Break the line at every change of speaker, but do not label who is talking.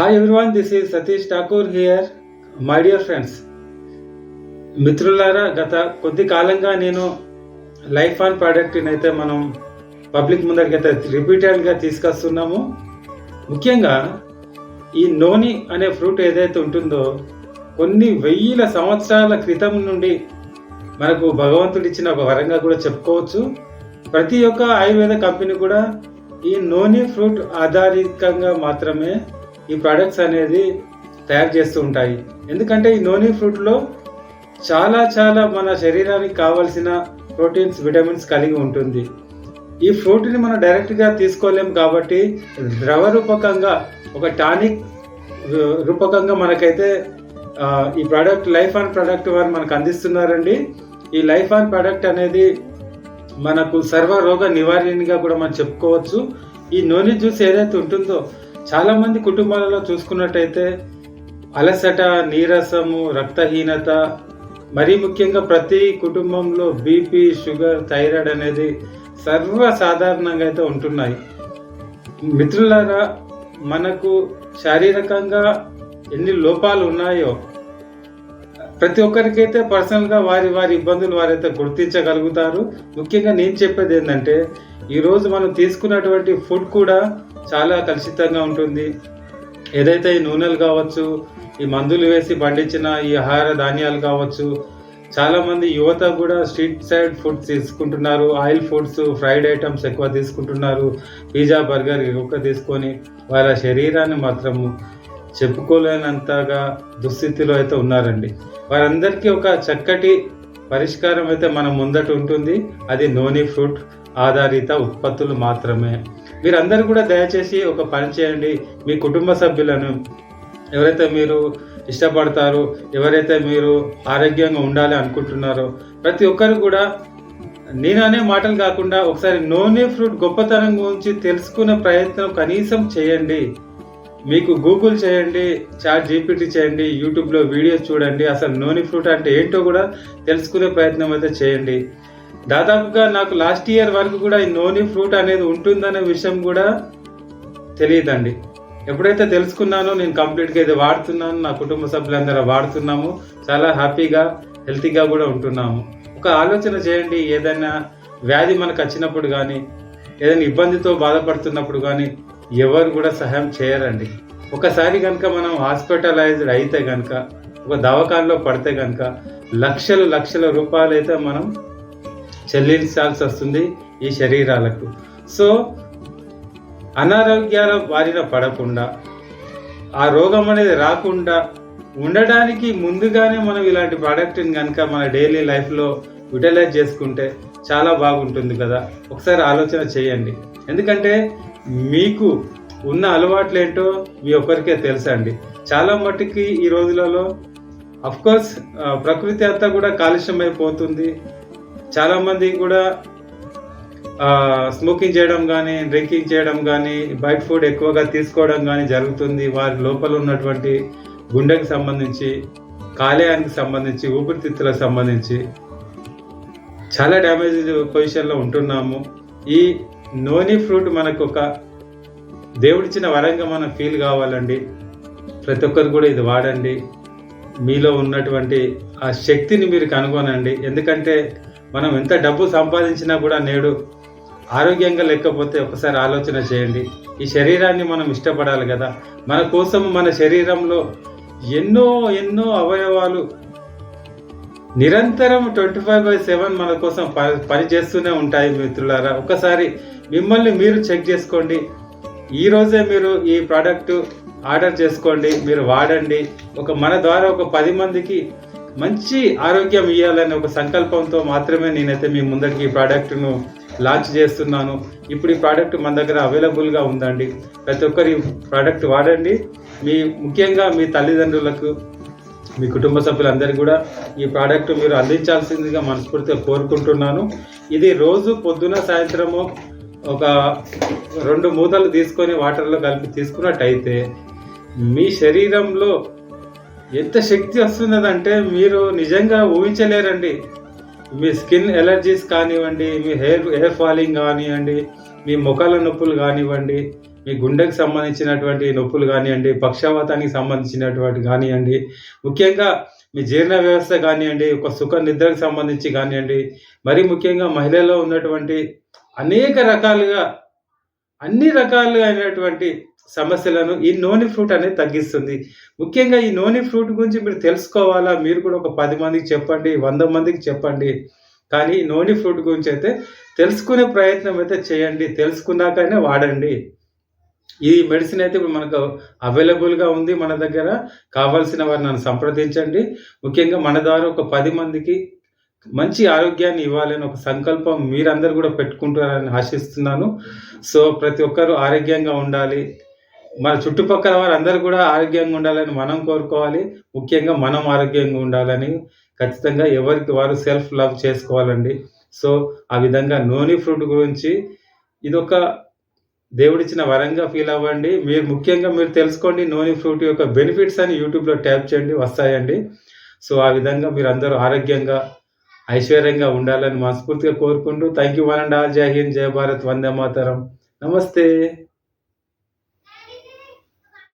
Hi everyone this is Satish Thakur here my dear friends మిత్రులారా గత కొద్ది కాలంగా నేను లైఫ్ ఆన్ ప్రోడక్ట్ని అయితే మనం పబ్లిక్ ముందరికైతే రిపీటెడ్గా తీసుకొస్తున్నాము. ముఖ్యంగా ఈ నోని అనే ఫ్రూట్ ఏదైతే ఉంటుందో కొన్ని వెయ్యిల సంవత్సరాల క్రితం నుండి మనకు భగవంతుడు ఇచ్చిన ఒక వరంగా కూడా చెప్పుకోవచ్చు. ప్రతి ఒక్క ఆయుర్వేద కంపెనీ కూడా ఈ నోని ఫ్రూట్ ఆధారితంగా మాత్రమే ఈ ప్రోడక్ట్స్ అనేది తయారు చేస్తూ ఉంటాయి. ఎందుకంటే ఈ నోని ఫ్రూట్లో చాలా చాలా మన శరీరానికి కావలసిన ప్రోటీన్స్ విటమిన్స్ కలిగి ఉంటుంది. ఈ ఫ్రూట్ని మనం డైరెక్ట్గా తీసుకోలేము కాబట్టి ద్రవ రూపకంగా ఒక టానిక్ రూపకంగా మనకైతే ఈ ప్రోడక్ట్ లైఫ్ ఆన్ ప్రోడక్ట్ వారు మనకు అందిస్తున్నారండి. ఈ లైఫ్ ఆన్ ప్రోడక్ట్ అనేది మనకు సర్వ రోగ నివారణగా కూడా మనం చెప్పుకోవచ్చు. ఈ నూనె జ్యూస్ ఏదైతే ఉంటుందో చాలా మంది కుటుంబాలలో చూసుకున్నట్టయితే అలసట నీరసము రక్తహీనత మరీ ముఖ్యంగా ప్రతి కుటుంబంలో బీపీ షుగర్ థైరాయిడ్ అనేది సర్వసాధారణంగా అయితే ఉంటున్నాయి. మిత్రులారా మనకు శారీరకంగా ఎన్ని లోపాలు ఉన్నాయో ప్రతి ఒక్కరికైతే పర్సనల్గా వారి వారి ఇబ్బందులు వారైతే గుర్తించగలుగుతారు. ముఖ్యంగా నేను చెప్పేది ఏంటంటే ఈరోజు మనం తీసుకున్నటువంటి ఫుడ్ కూడా చాలా కలుషితంగా ఉంటుంది. ఏదైతే ఈ నూనెలు కావచ్చు ఈ మందులు వేసి పండించిన ఈ ఆహార ధాన్యాలు కావచ్చు చాలామంది యువత కూడా స్ట్రీట్ సైడ్ ఫుడ్స్ తీసుకుంటున్నారు. ఆయిల్ ఫుడ్స్ ఫ్రైడ్ ఐటమ్స్ ఎక్కువ తీసుకుంటున్నారు. పిజ్జా బర్గర్ ఎక్కువ తీసుకొని వాళ్ళ శరీరాన్ని మాత్రము చెప్పుకోలేనంతగా దుస్థితిలో అయితే ఉన్నారండి. వారందరికీ ఒక చక్కటి పరిష్కారం అయితే మన ముందట ఉంటుంది. అది నోని ఫ్రూట్ ఆధారిత ఉత్పత్తులు మాత్రమే. మీరందరూ కూడా దయచేసి ఒక పని చేయండి. మీ కుటుంబ సభ్యులను ఎవరైతే మీరు ఇష్టపడతారో ఎవరైతే మీరు ఆరోగ్యంగా ఉండాలి అనుకుంటున్నారో ప్రతి ఒక్కరు కూడా నేను అనే మాటలు కాకుండా ఒకసారి నోనే ఫ్రూట్ గొప్పతనం గురించి తెలుసుకునే ప్రయత్నం కనీసం చేయండి. మీకు గూగుల్ చేయండి చాట్ జీపీటీ చేయండి యూట్యూబ్లో వీడియోస్ చూడండి అసలు నోని ఫ్రూట్ అంటే ఏంటో కూడా తెలుసుకునే ప్రయత్నం అయితే చేయండి. దాదాపుగా నాకు లాస్ట్ ఇయర్ వరకు కూడా ఈ నోని ఫ్రూట్ అనేది ఉంటుందనే విషయం కూడా తెలియదండి. ఎప్పుడైతే తెలుసుకున్నానో నేను కంప్లీట్గా ఇది వాడుతున్నాను నా కుటుంబ సభ్యులందరూ వాడుతున్నాము చాలా హ్యాపీగా హెల్తీగా కూడా ఉంటున్నాము. ఒక ఆలోచన చేయండి ఏదైనా వ్యాధి మనకు వచ్చినప్పుడు కానీ ఏదైనా ఇబ్బందితో బాధపడుతున్నప్పుడు కానీ ఎవరు కూడా సహాయం చేయరండి. ఒకసారి కనుక మనం హాస్పిటలైజ్డ్ అయితే కనుక ఒక దవాఖానలో పడితే కనుక లక్షలు లక్షల రూపాయలు అయితే మనం చెల్లించాల్సి వస్తుంది ఈ శరీరాలకు. సో అనారోగ్యాల బారిన పడకుండా ఆ రోగం అనేది రాకుండా ఉండడానికి ముందుగానే మనం ఇలాంటి ప్రోడక్ట్ని కనుక మన డైలీ లైఫ్లో యూటిలైజ్ చేసుకుంటే చాలా బాగుంటుంది కదా. ఒకసారి ఆలోచన చేయండి. ఎందుకంటే మీకు ఉన్న అలవాట్లు ఏంటో మీ ఒక్కరికే తెలుసండి చాలా మట్టుకి ఈ రోజులలో అఫ్కోర్స్ ప్రకృతి అంతా కూడా కాలుష్యం అయిపోతుంది చాలా మంది కూడా స్మోకింగ్ చేయడం కానీ డ్రింకింగ్ చేయడం కానీ బయట ఫుడ్ ఎక్కువగా తీసుకోవడం కానీ జరుగుతుంది. వారి లోపల ఉన్నటువంటి గుండెకి సంబంధించి కాలేయానికి సంబంధించి ఊపిరితిత్తులకు సంబంధించి చాలా డ్యామేజ్ పొజిషన్లో ఉంటున్నాము. ఈ నోని ఫ్రూట్ మనకు ఒక దేవుడిచ్చిన వరంగా మనం ఫీల్ కావాలండి. ప్రతి ఒక్కరు కూడా ఇది వాడండి. మీలో ఉన్నటువంటి ఆ శక్తిని మీరు కనుగొనండి. ఎందుకంటే మనం ఎంత డబ్బు సంపాదించినా కూడా నేడు ఆరోగ్యంగా లేకపోతే ఒకసారి ఆలోచన చేయండి. ఈ శరీరాన్ని మనం ఇష్టపడాలి కదా. మన కోసం మన శరీరంలో ఎన్నో ఎన్నో అవయవాలు నిరంతరం ట్వంటీ ఫైవ్ బై సెవెన్ మన కోసం పని పనిచేస్తూనే ఉంటాయి మిత్రులారా. ఒకసారి మిమ్మల్ని మీరు చెక్ చేసుకోండి. ఈరోజే మీరు ఈ ప్రోడక్ట్ ఆర్డర్ చేసుకోండి. మీరు వాడండి. ఒక మన ద్వారా ఒక పది మందికి మంచి ఆరోగ్యం ఇవ్వాలనే ఒక సంకల్పంతో మాత్రమే నేనైతే మీ ముందరికి ఈ ప్రోడక్ట్ను లాంచ్ చేస్తున్నాను. ఇప్పుడు ఈ ప్రోడక్ట్ మన దగ్గర అవైలబుల్గా ఉందండి. ప్రతి ఒక్కరు ఈ ప్రోడక్ట్ వాడండి. మీ ముఖ్యంగా మీ తల్లిదండ్రులకు మీ కుటుంబ సభ్యులందరికీ కూడా ఈ ప్రోడక్ట్ మీరు అందించాల్సిందిగా మనస్ఫూర్తిగా కోరుకుంటున్నాను. ఇది రోజు పొద్దున సాయంత్రము ఒక రెండు మూతలు తీసుకొని వాటర్లో కలిపి తీసుకున్నట్టయితే మీ శరీరంలో ఎంత శక్తి వస్తున్నదంటే మీరు నిజంగా ఊహించలేరండి. మీ స్కిన్ ఎలర్జీస్ కానివ్వండి మీ హెయిర్ హెయిర్ ఫాలింగ్ కానివ్వండి మీ ముఖాల నొప్పులు కానివ్వండి మీ గుండెకు సంబంధించినటువంటి నొప్పులు కానివ్వండి పక్షవాతానికి సంబంధించినటువంటి కానివ్వండి ముఖ్యంగా మీ జీర్ణ వ్యవస్థ కానివ్వండి ఒక సుఖ నిద్రకు సంబంధించి కానివ్వండి మరి ముఖ్యంగా మహిళల్లో ఉన్నటువంటి అనేక రకాలుగా అన్ని రకాలు అయినటువంటి సమస్యలను ఈ నోని ఫ్రూట్ అనేది తగ్గిస్తుంది. ముఖ్యంగా ఈ నోని ఫ్రూట్ గురించి మీరు తెలుసుకోవాలా? మీరు కూడా ఒక పది మందికి చెప్పండి వంద మందికి చెప్పండి. కానీ ఈ నోని ఫ్రూట్ గురించి అయితే తెలుసుకునే ప్రయత్నం అయితే చేయండి. తెలుసుకున్నాకనే వాడండి. ఈ మెడిసిన్ అయితే ఇప్పుడు మనకు అవైలబుల్గా ఉంది మన దగ్గర. కావాల్సిన వారిని నన్ను సంప్రదించండి. ముఖ్యంగా మన ద్వారా ఒక పది మందికి మంచి ఆరోగ్యాన్ని ఇవ్వాలని ఒక సంకల్పం మీరందరూ కూడా పెట్టుకుంటారని ఆశిస్తున్నాను. సో ప్రతి ఒక్కరూ ఆరోగ్యంగా ఉండాలి. మన చుట్టుపక్కల వారందరూ కూడా ఆరోగ్యంగా ఉండాలని మనం కోరుకోవాలి. ముఖ్యంగా మనం ఆరోగ్యంగా ఉండాలని ఖచ్చితంగా ఎవరికి వారు సెల్ఫ్ లవ్ చేసుకోవాలండి. సో ఆ విధంగా నోని ఫ్రూట్ గురించి ఇదొక దేవుడిచ్చిన వరంగా ఫీల్ అవ్వండి. మీరు ముఖ్యంగా మీరు తెలుసుకోండి నోని ఫ్రూట్ యొక్క బెనిఫిట్స్ అని యూట్యూబ్లో ట్యాప్ చేయండి వస్తాయండి. సో ఆ విధంగా మీరు అందరూ ఆరోగ్యంగా ఐశ్వర్యంగా ఉండాలని మనస్ఫూర్తిగా కోరుకుంటూ thank you one and all Jai Hind జయ భారత్ వందే మాతరం. నమస్తే.